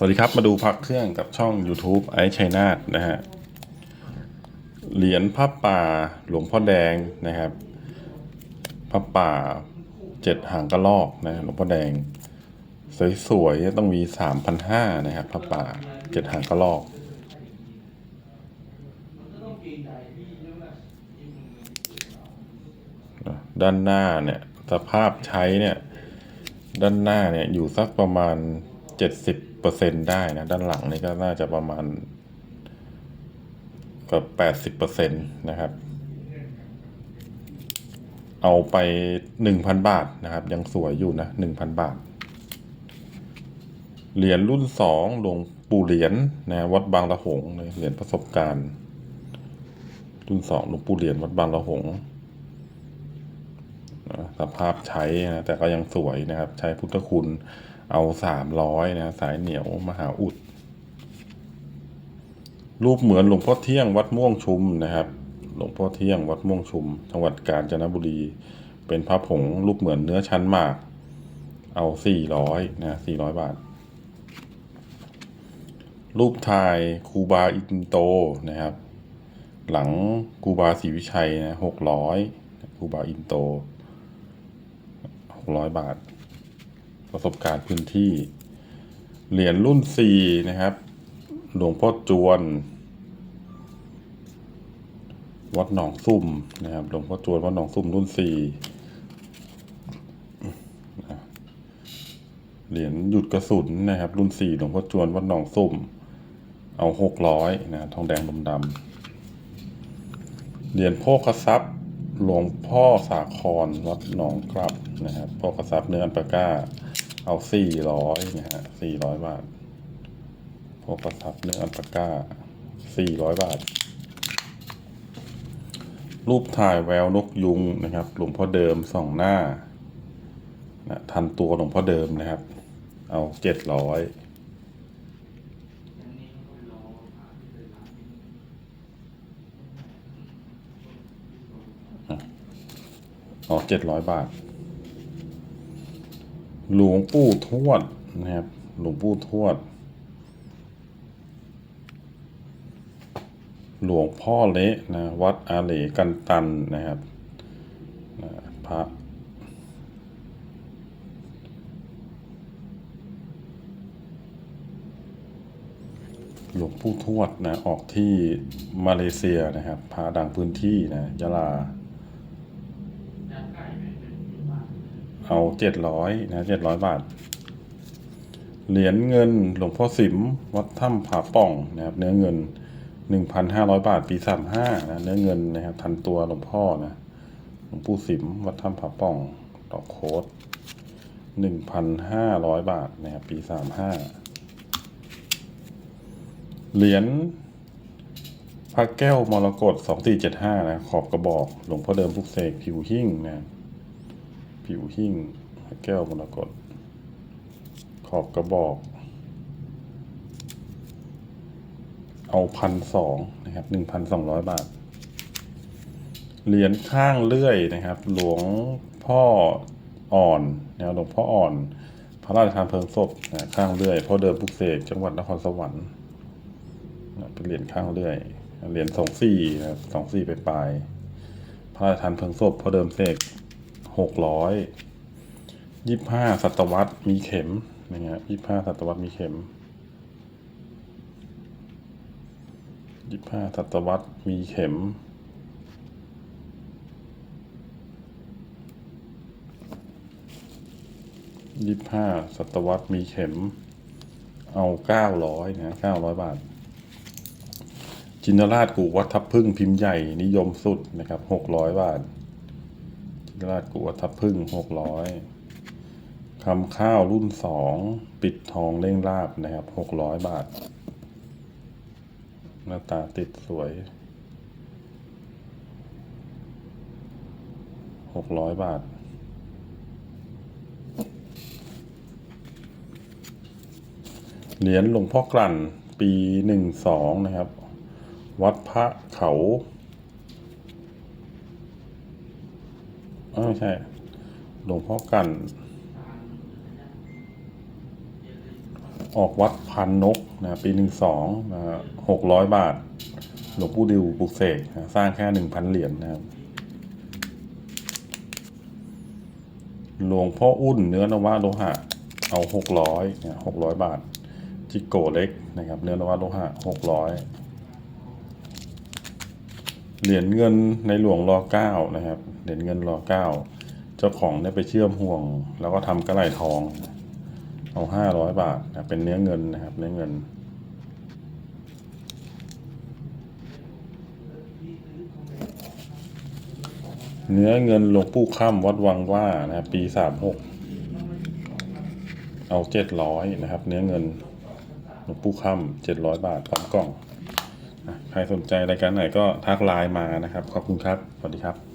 สวัสดีครับ มาดูพักเครื่องกับช่อง YouTube ไอชัยนาทนะฮะ เหรียญพระป่าหลวงพ่อแดงนะครับพระป่าเจ็ดหางกระลอกนะหลวงพ่อแดง สวยๆต้องมีสามพันห้านะครับพระป่าเจ็ดหางกระลอกด้านหน้าเนี่ยสภาพใช้เนี่ย ด้านหน้าเนี่ยอยู่สักประมาณเจ็ดสิบ เปอร์เซ็นได้นะ ด้านหลังนี่ก็น่าจะประมาณก็แปดสิบเปอร์เซ็นตนะครับ เอาไปหนึ่งพันบาทนะครับ ยังสวยอยู่นะหนึ่งพันบาท เหรียญรุ่นสองหลวงปู่เหรียญนะวัดบางละหงเหรียญประสบการณ์ รุ่นสองหลวงปู่เหรียญวัดบางละหงสภาพใช้นะแต่ก็ยังสวยนะครับ ใช้พุทธคุณ เอาสามร้อยนะ สายเหนียวมหาอุด รูปเหมือนหลวงพ่อเที่ยงวัดม่วงชุมนะครับ หลวงพ่อเที่ยงวัดม่วงชุม จังหวัดกาญจนบุรี เป็นพระผงรูปเหมือนเนื้อชั้นหมาก เอาสี่ร้อยนะสี่ร้อยบาท รูปถ่ายคูบาอินโตนะครับ หลังคูบาศรีวิชัยนะหกร้อยคูบาอินโตหกร้อยบาท ประสบการณ์พื้นที่ เหรียญรุ่นสี่นะครับ หลวงพ่อจวน วัดหนองซุ่มนะครับ หลวงพ่อจวนวัดหนองซุ่มรุ่นสี่เหรียญหยุดกระสุนนะครับ รุ่นสี่หลวงพ่อจวนวัดหนองซุ่ม เอาหกร้อยนะทองแดงดำดำเหรียญโภคทรัพย์หลวงพ่อสาครวัดหนองกลับนะครับพ่อกระซับเนื้ออันปาก้า เอาสี่ร้อยนะฮะสี่ร้อยบาทพ่อกระซับเนื้ออันปาก้าสี่ร้อยบาท รูปถ่ายแววนกยุงนะครับ หลวงพ่อเดิมสองหน้านะทันตัวหลวงพ่อเดิมนะครับ เอาเจ็ดร้อยเอเจ็ดร้อยบาท หลวงปู่ทวดนะครับ หลวงปู่ทวด หลวงพ่อเละนะวัดอาเหลกันตันนะครับพระหลวงปู่ทวดนะออกที่มาเลเซียนะครับพระดังพื้นที่นะยะลา เอาเจ็ดร้อยนะเจ็ดร้อยบาท เหรียญเงินหลวงพ่อสิม วัดถ้ำผาป่องนะครับ เนื้อเงินหนึ่งพันห้าร้อยบาท ปีสามห้านะเนื้อเงินนะครับทันตัวหลวงพ่อนะหลวงปู่สิม วัดถ้ำผาป่องดอกโคดหนึ่งพันห้าร้อยบาทนะครับปีสามห้าเหรียญพระแก้วมรกตสองสี่เจ็ดห้านะขอบกระบอก หลวงพ่อเดิมพุกเสกผิวหิ้งนะ ผิวหิ้งแก้วมรกตขอบกระบอก เอาพันสองนะครับหนึ่งพันสองร้อยบาท เหรียญข้างเลื่อยนะครับ หลวงพ่ออ่อนนะหลวงพ่ออ่อน พระราชทานเพลิงศพนะข้างเลื่อยพ่อเดิมปุกเสกจังหวัดนครสวรรค์นะเป็นเหรียญข้างเลื่อย เหรียญสองสี่นะครับสองสี่ไปปลายพระราชทานเพลิงศพพ่อเดิมเสก หกร้อยยี่ห้าศตวรรษมีเข็มนะฮะยี่ห้าศตวรรษมีเข็มยี่ห้าศตวรรษมีเข็ม ยี่ห้าศตวรรษมีเข็ม เอาเก้าร้อยนะเก้าร้อยบาท จินราชกูวัดทับพึ่งพิมพ์ใหญ่นิยมสุดนะครับหกร้อยบาท ราชกุวัฒพึ่งหกร้อยคำข้าวรุ่นสองปิดทองเร่งราบนะครับหกร้อยบาท หน้าตาติดสวยหกร้อยบาทเหรียญหลวงพ่อกลั่นปีหนึ่งสองนะครับ วัดพระเขาเอ้า ไม่ใช่ หลวงพ่อกัน ออกวัดพันนกนะปีหนึ่งสองนะหกร้อยบาท หลวงปู่ดิวปลุกเสกนะสร้างแค่หนึ่งพันเหรียญนะครับ หลวงพ่ออุ่นเนื้อนวะโลหะ เอาหกร้อยเนี่ยหกร้อยบาท จิโกเล็กนะครับ เนื้อนวะโลหะหกร้อย เหรียญเงินในหลวงรอเก้านะครับ เหรียญเงินรอเก้าเจ้าของได้ไปเชื่อมห่วง แล้วก็ทำกระไหลทองเอาห้าร้อยบาทนะเป็นเนื้อเงินนะครับ เนื้อเงิน เนื้อเงินหลวงปู่ค่ำวัดวังว่านะครับปีสามหกเอาเจ็ดร้อยนะครับ เนื้อเงินหลวงปู่ค่ำเจ็ดร้อยบาทพร้อมกล่อง ใครสนใจรายการไหนก็ทักไลน์มานะครับ ขอบคุณครับ สวัสดีครับ